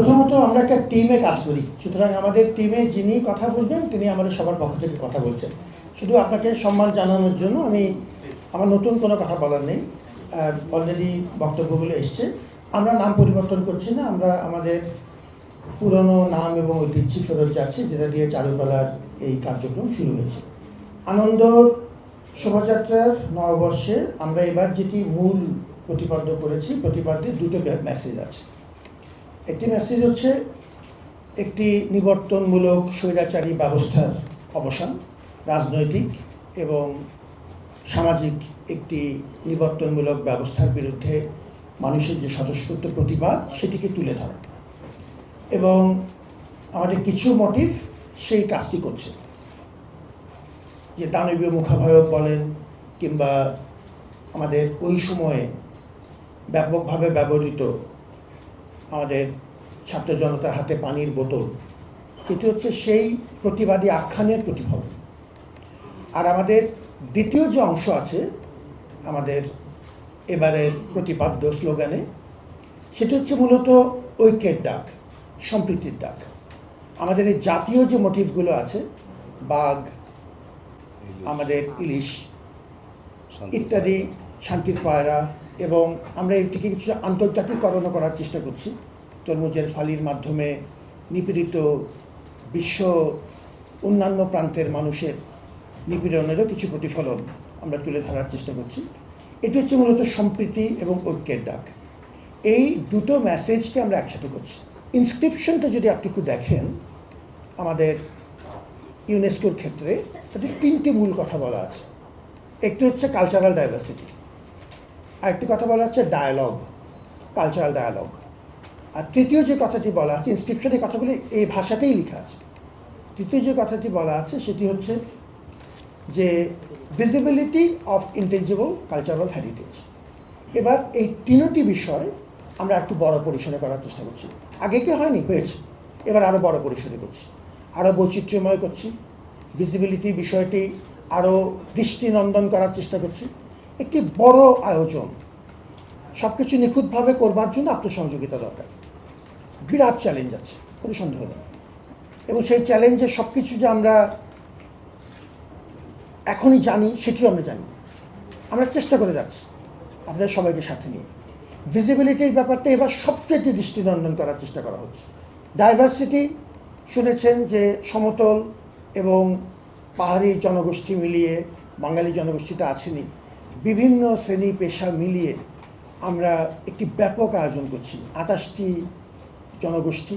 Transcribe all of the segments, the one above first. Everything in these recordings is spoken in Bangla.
প্রথমত আমরা একটা টিমে কাজ করি। সুতরাং আমাদের টিমে যিনি কথা বলবেন, তিনি আমাদের সবার পক্ষ থেকে কথা বলছেন। শুধু আপনাকে সম্মান জানানোর জন্য আমি, আমার নতুন কোনো কথা বলার নেই। অলরেডি বক্তব্যগুলো এসছে। আমরা নাম পরিবর্তন করছি না, আমরা আমাদের পুরনো নাম এবং ঐতিহ্য ফেরত যাচ্ছে, যেটা দিয়ে চারুকলার এই কার্যক্রম শুরু হয়েছে। আনন্দ শোভাযাত্রার নববর্ষে আমরা এবার যেটি মূল প্রতিপাদ্য করেছি, প্রতিপাদ্যে দুটো মেসেজ আছে। একটি মেসেজ হচ্ছে, একটি নিবর্তনমূলক স্বৈরাচারী ব্যবস্থার অবসান, রাজনৈতিক এবং সামাজিক একটি নিবর্তনমূলক ব্যবস্থার বিরুদ্ধে মানুষের যে স্বতঃস্ফূর্ত প্রতিবাদ, সেটিকে তুলে ধরা। এবং আমাদের কিছু মোটিভ সেই কাজটি করছে। যে দানবীয় মুখাভয়ক বলেন কিংবা আমাদের ওই সময়ে ব্যাপকভাবে ব্যবহৃত আমাদের ছাত্র জনতার হাতে পানির বোতল। এটি হচ্ছে সেই প্রতিবাদী আখ্যানের প্রতিফলন। আর আমাদের দ্বিতীয় যে অংশ আছে আমাদের এবারের প্রতিপাদ্য স্লোগানে সেটা হচ্ছে মূলত ঐক্যের ডাক সম্প্রীতির ডাক। আমাদের এই জাতীয় যে মোটিভগুলো আছে বাঘ আমাদের ইলিশ ইত্যাদি শান্তির পায়রা এবং আমরা এটিকে কিছু আন্তর্জাতিকরণ করার চেষ্টা করছি। তরমুজের ফালির মাধ্যমে নিপীড়িত বিশ্ব অন্যান্য প্রান্তের মানুষের নিপীড়নেরও কিছু প্রতিফলন আমরা তুলে ধরার চেষ্টা করছি। এটি হচ্ছে মূলত সম্প্রীতি এবং ঐক্যের ডাক। এই দুটো মেসেজকে আমরা একসাথে করছি। ইনস্ক্রিপশনটা যদি আপনি একটু দেখেন, আমাদের ইউনেস্কোর ক্ষেত্রে তাতে তিনটি মূল কথা বলা আছে। একটি হচ্ছে কালচারাল ডাইভার্সিটি আরেকটি কথা বলা হচ্ছে ডায়ালগ কালচারাল ডায়ালগ আর তৃতীয় যে কথাটি বলা আছে ইনস্ক্রিপশনে কথাগুলি এই ভাষাতেই লেখা আছে। তৃতীয় যে কথাটি বলা আছে, সেটি হচ্ছে যে visibility of intangible cultural heritage এবার এই তিনটি বিষয় আমরা একটু বড় পরিসরে করার চেষ্টা করছি। আগে কি হয়নি? হয়েছে। এবার আরও বড় পরিসরে করছি। আরও বৈচিত্র্যময় করছি। ভিজিবিলিটি বিষয়টি আরও দৃষ্টিনন্দন করার চেষ্টা করছি। একটি বড় আয়োজন। সব কিছু নিখুঁতভাবে করবার জন্য আপনার সহযোগিতা দরকার। বিরাট চ্যালেঞ্জ আছে, কোনো সন্দেহ নেই। এবং সেই চ্যালেঞ্জে সব কিছু যে আমরা এখনই জানি, সেটিও আমরা জানি। আমরা চেষ্টা করে যাচ্ছি আপনাদের সবাইকে সাথে নিয়ে। ভিজিবিলিটির ব্যাপারটা এবার সবচেয়ে দৃষ্টিনন্দন করার চেষ্টা করা হচ্ছে। ডাইভার্সিটি শুনেছেন যে সমতল এবং পাহাড়ি জনগোষ্ঠী মিলিয়ে বাঙালি জনগোষ্ঠীটা আসেনি বিভিন্ন শ্রেণি পেশা মিলিয়ে আমরা একটি ব্যাপক আয়োজন করছি আটাশটি জনগোষ্ঠী।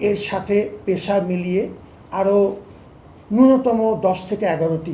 এর সাথে পেশা মিলিয়ে আরও ন্যূনতম দশ থেকে এগারোটি